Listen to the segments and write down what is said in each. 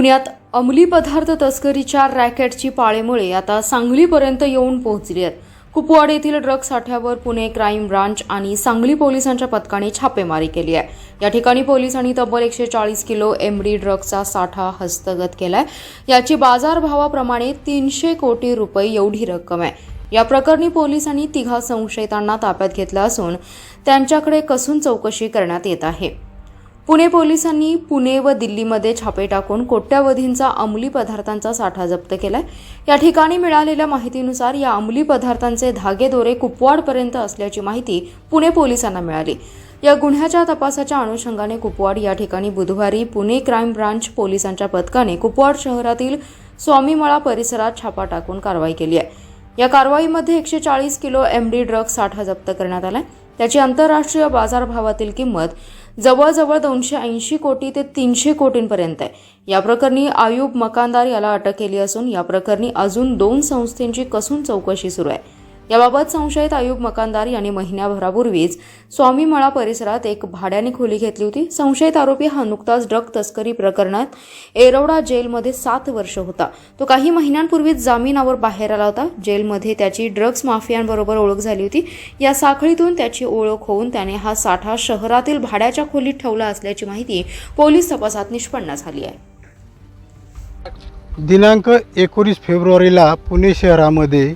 पुण्यात अंमली पदार्थ तस्करीच्या रॅकेटची पाळेमुळे आता सांगलीपर्यंत येऊन पोहोचली आहेत. कुपवाड येथील ड्रग साठ्यावर पुणे क्राईम ब्रांच आणि सांगली पोलिसांच्या पथकाने छापेमारी केली आहे. या ठिकाणी पोलिसांनी तब्बल एकशे चाळीस किलो एमडी ड्रगचा साठा हस्तगत केलाय. याची बाजारभावाप्रमाणे तीनशे कोटी रुपये एवढी रक्कम आहे. या प्रकरणी पोलिसांनी तिघा संशयितांना ताब्यात घेतलं असून त्यांच्याकडे कसून चौकशी करण्यात येत आहे. पुणे पोलिसांनी पुणे व दिल्लीमध्ये छापे टाकून कोट्यावधींचा अंमली पदार्थांचा साठा जप्त केलाय. या ठिकाणी मिळालेल्या माहितीनुसार या अंमली पदार्थांचे धागेदोरे कुपवाडपर्यंत असल्याची माहिती पुणे पोलिसांना मिळाली. या गुन्ह्याच्या तपासाच्या अनुषंगाने कुपवाड या ठिकाणी बुधवारी पुणे क्राईम ब्रांच पोलिसांच्या पथकाने कुपवाड शहरातील स्वामीमळा परिसरात छापा टाकून कारवाई केली आहे. या कारवाईमध्ये एकशे चाळीस किलो एम डी ड्रग साठा जप्त करण्यात आलाय. त्याची आंतरराष्ट्रीय बाजारभावातील किंमत जवळजवळ दोनशे ऐंशी कोटी ते तीनशे कोटींपर्यंत आहे. या प्रकरणी आयुब मकानदार याला अटक केली असून या प्रकरणी अजून दोन संस्थेंची कसून चौकशी सुरू आहे. याबाबत संशयित आयुब मकानदार यांनी महिन्याभरापूर्वीच स्वामीमळा परिसरात एक भाड्याने खोली घेतली होती. संशयित आरोपी हा नुकताच ड्रग तस्करी प्रकरणात एरवडा जेलमध्ये सात वर्ष होता. तो काही महिन्यांपूर्वीच जामिनावर बाहेर आला होता. जेलमध्ये त्याची ड्रग्ज माफियांबरोबर ओळख झाली होती. या साखळीतून त्याची ओळख होऊन त्याने हा साठा शहरातील भाड्याच्या खोलीत ठेवला असल्याची माहिती पोलीस तपासात निष्पन्न झाली आहे. दिनांक एकोणीस फेब्रुवारीला पुणे शहरामध्ये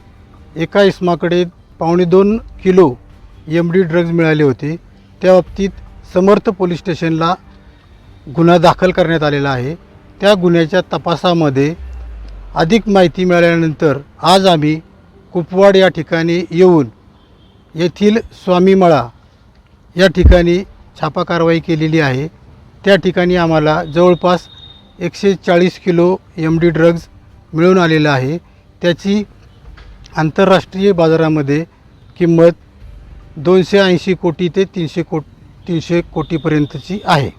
एका इस्माकडे पावणे दोन किलो एम डी ड्रग्ज मिळाले होते. त्या बाबतीत समर्थ पोलीस स्टेशनला गुन्हा दाखल करण्यात आलेला आहे. त्या गुन्ह्याच्या तपासामध्ये अधिक माहिती मिळाल्यानंतर आज आम्ही कुपवाड या ठिकाणी येऊन येथील स्वामीमळा या ठिकाणी छापा कारवाई केलेली आहे. त्या ठिकाणी आम्हाला जवळपास एकशे चाळीस किलो एम डी ड्रग्ज मिळून आलेलं आहे. त्याची आंतरराष्ट्रीय बाजारामध्ये किंमत दोनशे ऐंशी कोटी ते तीनशे को तीनशे कोटीपर्यंतची आहे.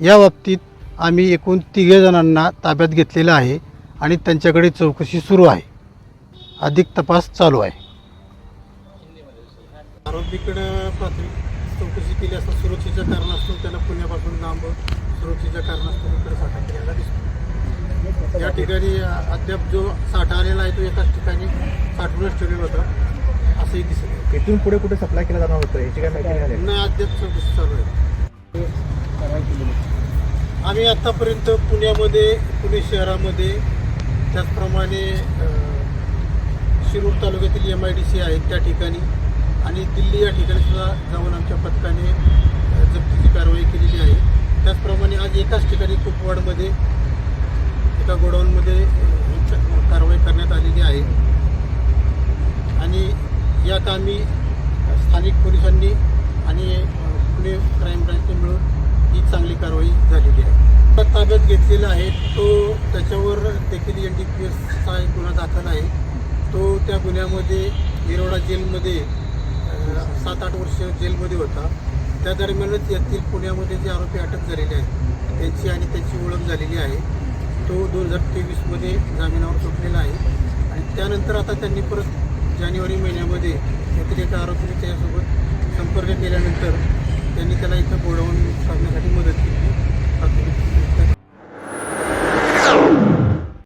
या बाबतीत आम्ही एकूण तिघे जणांना ताब्यात घेतलेलं आहे आणि त्यांच्याकडे चौकशी सुरू आहे. अधिक तपास चालू आहे. आरोपीकडं प्राथमिक चौकशी केली असता सुरक्षेच्या कारणास्तव त्याला पुण्यापासून लांब सुरक्षेच्या कारणास्तव इकडे साठा केलेला दिसतो. या ठिकाणी अद्याप जो साठा आलेला आहे तो एकाच ठिकाणी साठवूनच ठेवलेला होता असंही दिसत. इथून पुढे कुठे सप्लाय केला जाणार होतं? याची काय माहिती नाही. अद्याप चालू आहे. आम्ही आत्तापर्यंत पुण्यामध्ये पुणे शहरामध्ये त्याचप्रमाणे शिरूर तालुक्यातील एम आय डी सी आहेत त्या ठिकाणी. आणि दिल्ली या ठिकाणी सुद्धा जाऊन आमच्या पथकाने जप्तीची कारवाई केलेली आहे. त्याचप्रमाणे आज एकाच ठिकाणी कुपवाडमध्ये एका गोडाऊनमध्ये कारवाई करण्यात आलेली आहे. आता आम्ही स्थानिक पोलिसांनी आणि पुणे क्राईम ब्रँचने मिळून ही चांगली कारवाई झालेली आहे. ताब्यात घेतलेला आहे तो त्याच्यावर देखील एन डी पी एसचा एक गुन्हा दाखल आहे. तो त्या गुन्ह्यामध्ये येरोडा जेलमध्ये सात आठ वर्ष जेलमध्ये होता. त्या दरम्यानच यातील पुण्यामध्ये जे आरोपी अटक झालेले आहेत त्यांची आणि त्याची ओळख झालेली आहे. तो दोन हजार तेवीसमध्ये जामिनावर सुटलेला आहे. आणि त्यानंतर आता त्यांनी परत जानेवारी महिन्यामध्ये यातील एका आरोपीने त्याच्यासोबत संपर्क केल्यानंतर